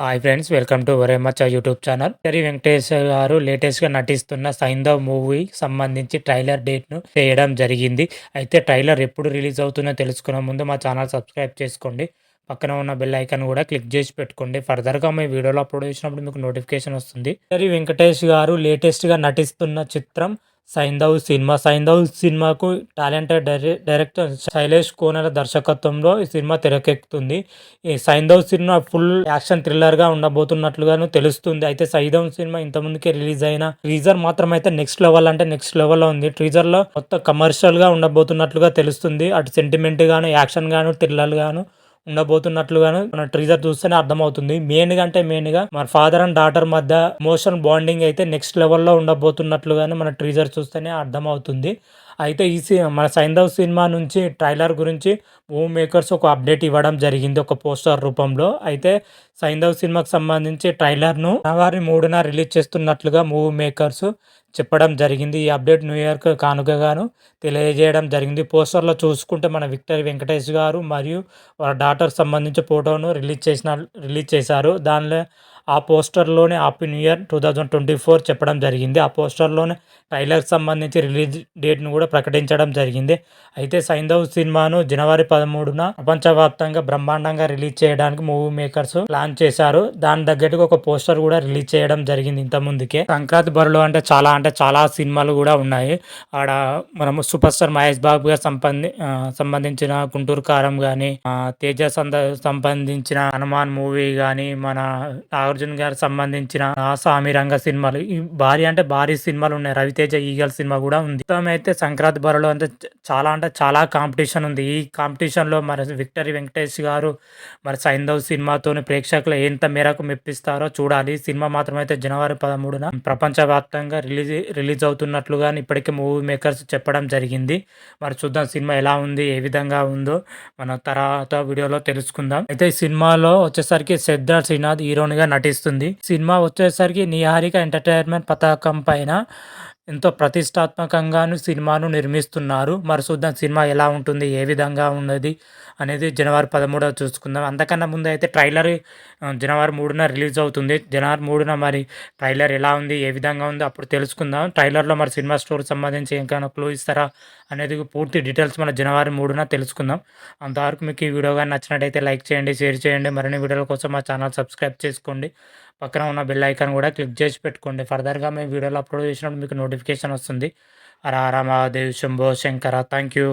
Hi friends welcome to వరేమచ్చ YouTube channel సరి వెంకటేష్ గారు లేటెస్ట్గా నటిస్తున్న సైంధవ్ మూవీ సంబంధించి ట్రైలర్ డేట్ను చేయడం జరిగింది. అయితే ట్రైలర్ ఎప్పుడు రిలీజ్ అవుతుందో తెలుసుకునే ముందు మా ఛానల్ సబ్స్క్రైబ్ చేసుకోండి. పక్కన ఉన్న బెల్ ఐకాన్ కూడా క్లిక్ చేసి పెట్టుకోండి. ఫర్దర్గా మీ వీడియోలో అప్లోడ్ చేసినప్పుడు మీకు నోటిఫికేషన్ వస్తుంది. సరి వెంకటేష్ గారు లేటెస్ట్గా నటిస్తున్న చిత్రం సైంధవ్ సినిమా. సైంధవ్ సినిమాకు టాలెంటెడ్ డైరె- డైరెక్టర్ శైలేష్ కోనల దర్శకత్వంలో ఈ సినిమా తెరకెక్కుతుంది. ఈ సైంధవ్ సినిమా ఫుల్ యాక్షన్ థ్రిల్లర్గా ఉండబోతున్నట్లుగాను తెలుస్తుంది. అయితే సైంధవ్ సినిమా ఇంత ముందుకే రిలీజ్ అయిన ట్రీజర్ మాత్రం అయితే నెక్స్ట్ లెవెల్ అంటే నెక్స్ట్ లెవెల్లో ఉంది. ట్రీజర్లో మొత్తం కమర్షియల్గా ఉండబోతున్నట్లుగా తెలుస్తుంది. అటు సెంటిమెంట్ గాను యాక్షన్ గాను థ్రిల్లర్ గాను ఉండబోతున్నట్లుగాను మన ట్రీజర్ చూస్తేనే అర్థమవుతుంది. మెయిన్గా అంటే మెయిన్గా మన ఫాదర్ అండ్ డాటర్ మధ్య ఎమోషన్ బాండింగ్ అయితే నెక్స్ట్ లెవెల్లో ఉండబోతున్నట్లుగానే మన ట్రీజర్ చూస్తేనే అర్థమవుతుంది. అయితే ఈ మన సైంధవ్ సినిమా నుంచి ట్రైలర్ గురించి మూవీ మేకర్స్ ఒక అప్డేట్ ఇవ్వడం జరిగింది ఒక పోస్టర్ రూపంలో. అయితే సైంధవ్ సినిమాకి సంబంధించి ట్రైలర్ను జనవరి మూడున రిలీజ్ చేస్తున్నట్లుగా మూవీ మేకర్స్ చెప్పడం జరిగింది. ఈ అప్డేట్ న్యూ ఇయర్కి కానుకగాను తెలియజేయడం జరిగింది. పోస్టర్లో చూసుకుంటే మన విక్టర్ వెంకటేష్ గారు మరియు వాళ్ళ డాటర్ సంబంధించి ఫోటోను రిలీజ్ చేసిన రిలీజ్ చేశారు. దానిలో ఆ పోస్టర్లోనే happy new year two thousand twenty four చెప్పడం జరిగింది. ఆ పోస్టర్లోనే ట్రైలర్కి సంబంధించి రిలీజ్ డేట్ను కూడా ప్రకటించడం జరిగింది. అయితే సైంధవ్ సినిమాను జనవరి పదమూడున ప్రపంచవ్యాప్తంగా బ్రహ్మాండంగా రిలీజ్ చేయడానికి మూవీ మేకర్స్ ప్లాన్ చేశారు. దాని తగ్గట్టుగా ఒక పోస్టర్ కూడా రిలీజ్ చేయడం జరిగింది ఇంత ముందుకే. సంక్రాంతి బరిలో అంటే చాలా అంటే చాలా సినిమాలు కూడా ఉన్నాయి. ఆడ మనము సూపర్ స్టార్ మహేష్ బాబు గారు సంబంధి సంబంధించిన గుంటూరు కారం కానీ తేజ సంబంధించిన హనుమాన్ మూవీ కానీ మన అర్జున్ గారికి సంబంధించిన ఆసామి రంగ సినిమాలు. ఈ భారీ అంటే భారీ సినిమాలు ఉన్నాయి. రవితేజ ఈగల్ సినిమా కూడా ఉంది. మొత్తం అయితే సంక్రాంతి బరిలో అంటే చాలా అంటే చాలా కాంపిటీషన్ ఉంది. ఈ కాంపిటీషన్లో మరి విక్టరీ వెంకటేష్ గారు మరి సైంధవ్ సినిమాతోని ప్రేక్షకులు ఎంత మేరకు మెప్పిస్తారో చూడాలి. ఈ సినిమా మాత్రం అయితే జనవరి పదమూడున ప్రపంచవ్యాప్తంగా రిలీజ్ రిలీజ్ అవుతున్నట్లుగా ఇప్పటికే మూవీ మేకర్స్ చెప్పడం జరిగింది. మరి చూద్దాం సినిమా ఎలా ఉంది ఏ విధంగా ఉందో మన తర్వాత వీడియోలో తెలుసుకుందాం. అయితే ఈ సినిమాలో వచ్చేసరికి సిద్ధార్థ్ శ్రీనాథ్ హీరోనిగా నటిస్తుంది సినిమా వచ్చేసరికి నిహారిక ఎంటర్టైన్మెంట్ పతాకం పైన ఎంతో ప్రతిష్టాత్మకంగాను సినిమాను నిర్మిస్తున్నారు. మరి చూద్దాం సినిమా ఎలా ఉంటుంది ఏ విధంగా ఉన్నది అనేది జనవరి పదమూడవ చూసుకుందాం. అంతకన్నా ముందు అయితే ట్రైలర్ జనవరి మూడున రిలీజ్ అవుతుంది. జనవరి మూడున మరి ట్రైలర్ ఎలా ఉంది ఏ విధంగా ఉంది అప్పుడు తెలుసుకుందాం. ట్రైలర్లో మరి సినిమా స్టోర్ సంబంధించి ఇంకేమైనా క్లూ ఇస్తారా అనేది పూర్తి డీటెయిల్స్ మన జనవరి మూడున తెలుసుకుందాం. అంతవరకు మీకు ఈ వీడియో కానీ నచ్చినట్టయితే లైక్ చేయండి షేర్ చేయండి. మరిన్ని వీడియోల కోసం మా ఛానల్ సబ్స్క్రైబ్ చేసుకోండి. పక్కన ఉన్న బెల్ ఐకాన్ కూడా క్లిక్ చేసి పెట్టుకోండి. ఫర్దర్గా మేము వీడియోలు అప్లోడ్ చేసినప్పుడు మీకు నోటిఫికేషన్ వస్తుంది. హర హర మహాదేవ్ శంభో శంకర. Thank you.